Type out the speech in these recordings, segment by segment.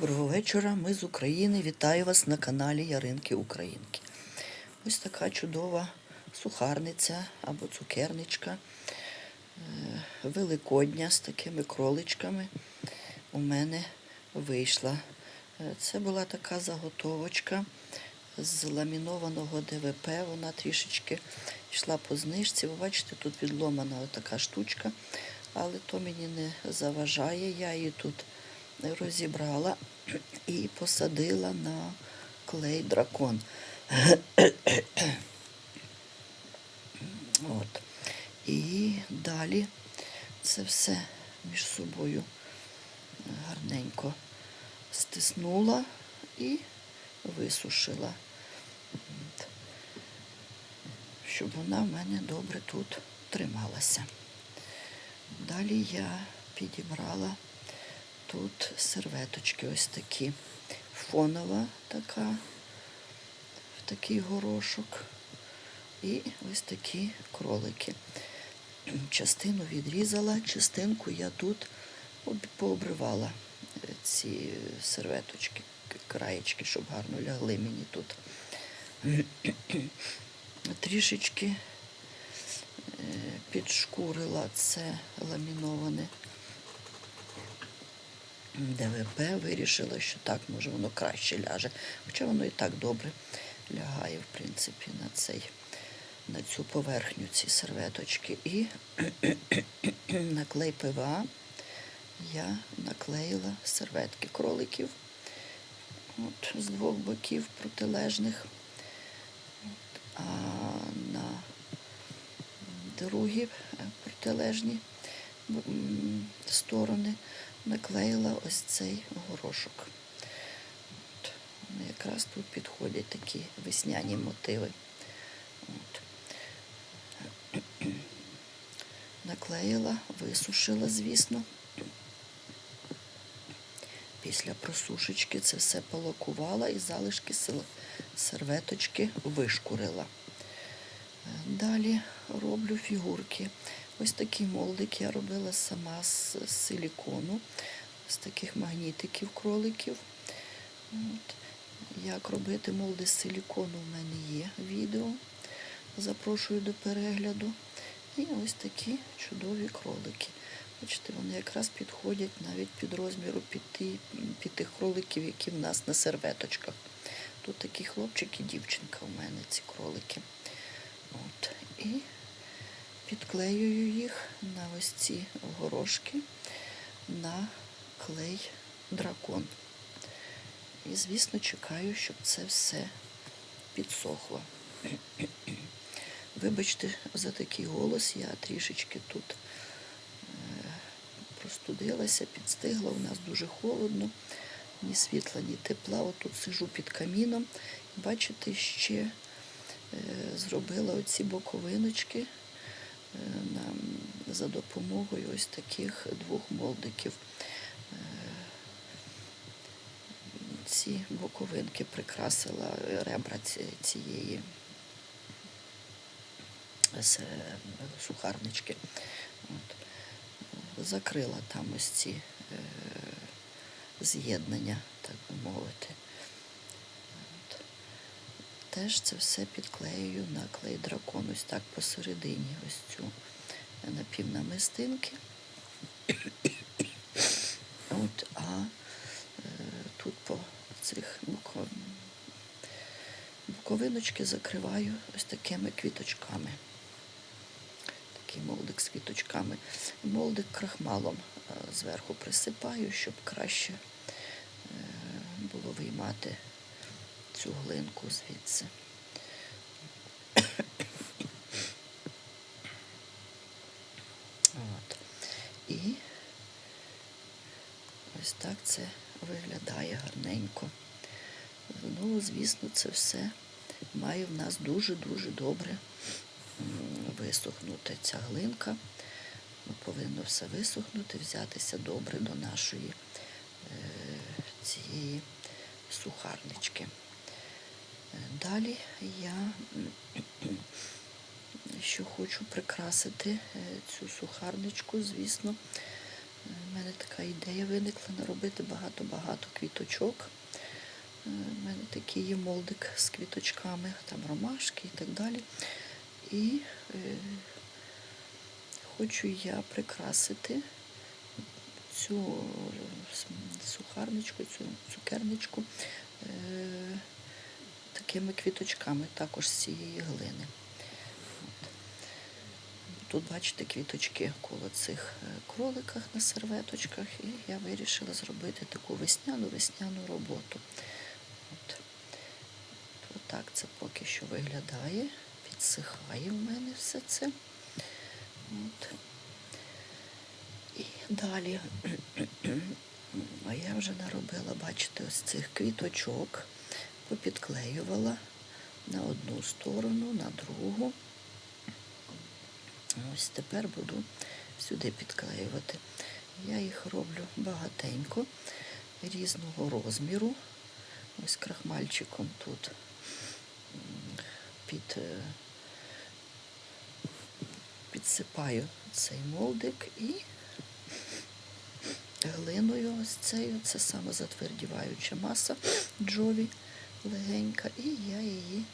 Доброго вечора, ми з України. Вітаю вас на каналі Яринки Українки. Ось така чудова сухарниця або цукерничка е, великодня з такими кроличками у мене вийшла. Е, Це була така заготовочка з ламінованого ДВП. Вона трішечки йшла по знижці. Ви бачите, тут відломана така штучка, але то мені не заважає. Я її тут розібрала і посадила на клей дракон. От. І далі це все між собою гарненько стиснула і висушила. Щоб вона в мене добре тут трималася. Далі я підібрала тут серветочки ось такі. Фонова така, в такий горошок. І ось такі кролики. Частину відрізала, частинку я тут пообривала е, ці серветочки, краєчки, щоб гарно лягли мені тут. Трішечки е, підшкурила це ламіноване ДВП, вирішила, що так, може, воно краще ляже. Хоча воно і так добре лягає, в принципі, на цей, на цю поверхню ці серветочки. І на клей ПВА я наклеїла серветки кроликів от, з двох боків протилежних. От, а на другі протилежні сторони наклеїла ось цей горошок. От. Якраз тут підходять такі весняні мотиви. От. Наклеїла, висушила, звісно. Після просушечки це все полакувала і залишки серветочки вишкурила. Е, Далі роблю фігурки. Ось такий молдик я робила сама з силікону, з таких магнітиків кроликів. От. Як робити молди з силікону, в мене є відео. Запрошую до перегляду. І ось такі чудові кролики. Бачите, вони якраз підходять навіть під розміру під, ті, під тих кроликів, які в нас на серветочках. Тут такий хлопчик і дівчинка у мене, ці кролики. От. І підклеюю їх на ось ці горошки на клей дракон. І, звісно, чекаю, щоб це все підсохло. Вибачте за такий голос, я трішечки тут е, простудилася, підстигла, у нас дуже холодно, ні світла, ні тепла. Отут сижу під каміном. Бачите, ще е, зробила оці боковиночки е, на, за допомогою ось таких двох молдиків. Е, Ці боковинки прикрасила ребра цієї е, сухарнички. От. Закрила там ось ці е, з'єднання, так би мовити. Теж це все підклею на клей дракон, ось так посередині ось цю напівнамистинки. От, а е, тут по цих букв... буковиночки закриваю ось такими квіточками. Такий молдик з квіточками. Молдик крахмалом е, зверху присипаю, щоб краще е, було виймати цю глинку звідси. От. І ось так це виглядає гарненько. Ну, звісно, це все має в нас дуже-дуже добре висохнути. Ця глинка Ну, повинно все висохнути, взятися добре до нашої е, цієї сухарнички. Е, Далі я що хочу прикрасити е, цю сухарничку, звісно, У мене така ідея виникла наробити багато-багато квіточок. Е, У мене такий є молдик з квіточками, там ромашки і так далі. І е, хочу я прикрасити цю сухарничку, цю цукерничку е, такими квіточками, також з цієї глини. От. Тут бачите квіточки коло цих е, кроликах на серветочках, і я вирішила зробити таку весняну весняну роботу. От. Отак це поки що виглядає. Підсихає в мене все це. От. І далі а я вже наробила, бачите, ось цих квіточок, попідклеювала на одну сторону, на другу. Ось тепер буду сюди підклеювати. Я їх роблю багатенько, різного розміру. Ось крахмальчиком тут під, е, підсипаю цей молдик і глиною ось цією. Це самозатвердіваюча маса джові легенька. І я її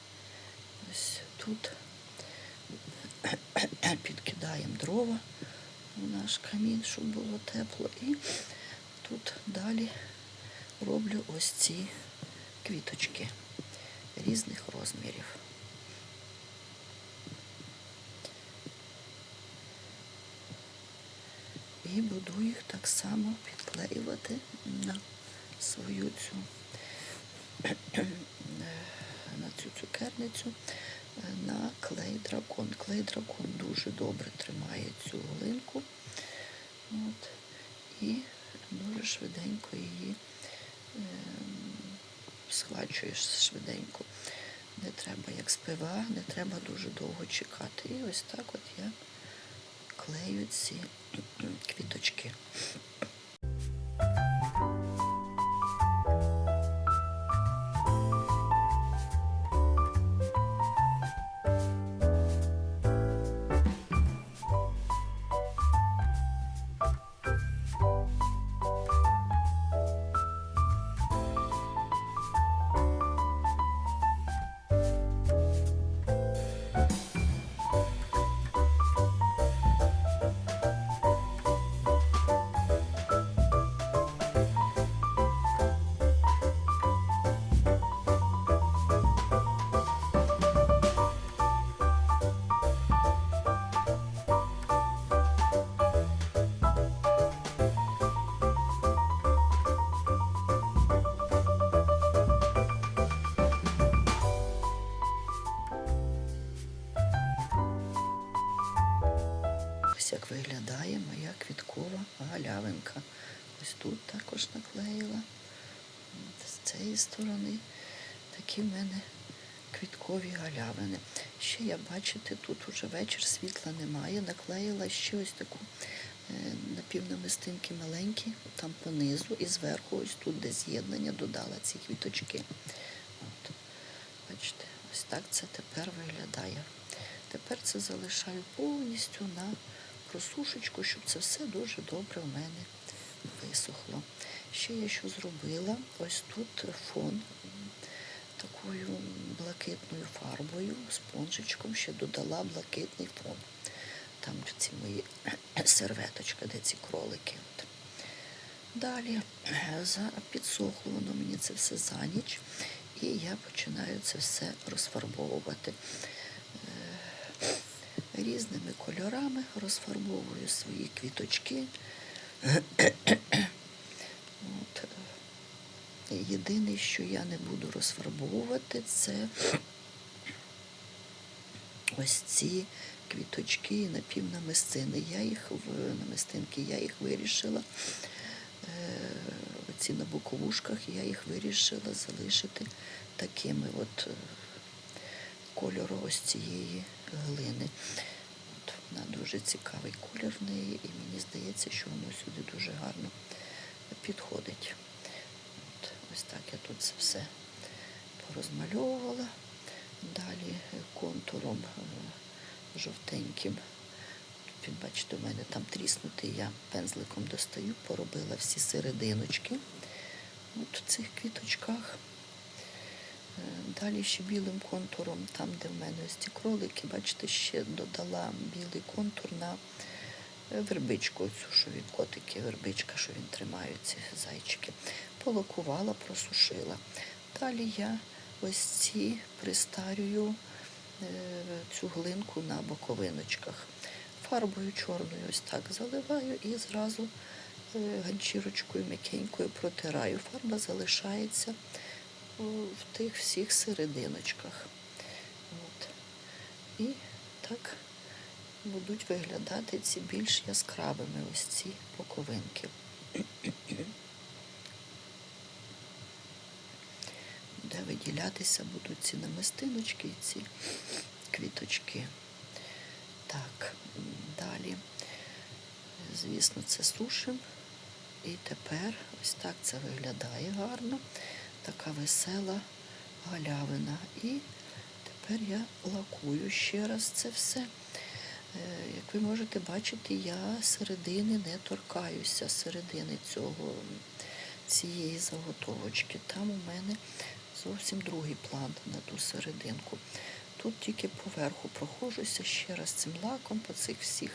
ось тут підкидаємо дрова у наш камін, щоб було тепло. І тут далі роблю ось ці квіточки різних розмірів. І буду їх так само підклеювати на свою цю цю цукерницю е, на клей дракон. Клей дракон дуже добре тримає цю глинку. От. І дуже швиденько її ем, схвачуєш швиденько. Не треба, як спива, не треба дуже довго чекати. І ось так от я клею ці квіточки. Як виглядає моя квіткова галявинка. Ось тут також наклеїла. З цієї сторони такі в мене квіткові галявини. Ще я бачите, тут уже вечір світла немає. Наклеїла ще ось таку е, напівнамистинки маленькі, там понизу і зверху, ось тут, де з'єднання, додала ці квіточки. От. Бачите, ось так це тепер виглядає. Тепер це залишаю повністю на просушечку, щоб це все дуже добре в мене висохло. Ще я що зробила, ось тут фон такою блакитною фарбою, спонжичком ще додала блакитний фон. Там ці мої серветочка, де ці кролики. Далі підсохло воно мені це все за ніч, і я починаю це все розфарбовувати різними кольорами, розфарбовую свої квіточки. От. е, Єдине, що я не буду розфарбовувати, це ось ці квіточки і напівнамистини. Я їх в намистинки я їх вирішила. е, Ці на боковушках я їх вирішила залишити такими от е, кольору ось цієї глини. От, вона дуже цікавий колір в неї, і мені здається, що воно сюди дуже гарно підходить. От, ось так я тут це все порозмальовувала. Далі контуром е, жовтеньким він, бачите, у мене там тріснутий, я пензликом достаю, поробила всі серединочки от в цих квіточках. Далі ще білим контуром, там, де в мене ось ці кролики, бачите, ще додала білий контур на е, вербичку, цю, що він котики, вербичка, що він тримає, ці зайчики. Полокувала, просушила. Далі я ось ці пристарюю е, цю глинку на боковиночках. Фарбою чорною ось так заливаю і зразу е, ганчірочкою м'якенькою протираю. Фарба залишається в тих всіх серединочках. От. І так будуть виглядати ці більш яскравими ось ці боковинки. Де виділятися будуть ці намистиночки і ці квіточки. Так, далі, звісно, це сушимо. І тепер ось так це виглядає гарно. Така весела галявина. І тепер я лакую ще раз це все. Е, Як ви можете бачити, я середини не торкаюся, середини цього, цієї заготовочки. Там у мене зовсім другий план на ту серединку. Тут тільки поверху проходжуся ще раз цим лаком по цих всіх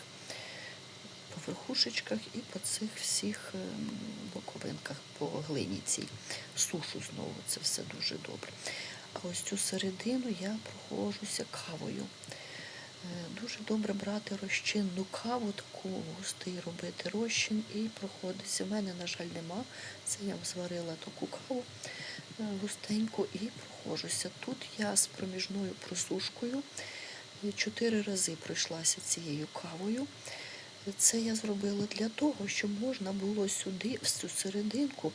верхушечках і по цих всіх ем, боковинках, по глині цій. Сушу знову, це все дуже добре. А ось цю середину я проходжуся кавою. Е, Дуже добре брати розчинну каву, таку густий робити розчин і проходиться. У мене, на жаль, нема. Це я зварила таку каву е, густеньку і проходжуся. Тут я з проміжною просушкою е, чотири рази пройшлася цією кавою. Це я зробила для того, щоб можна було сюди, в цю серединку,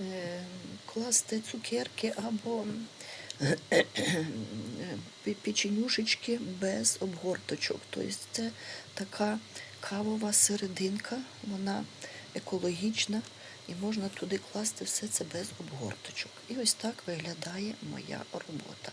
е, класти цукерки або печенюшечки без обгорточок. Тобто це така кавова серединка, вона екологічна, і можна туди класти все це без обгорточок. І ось так виглядає моя робота.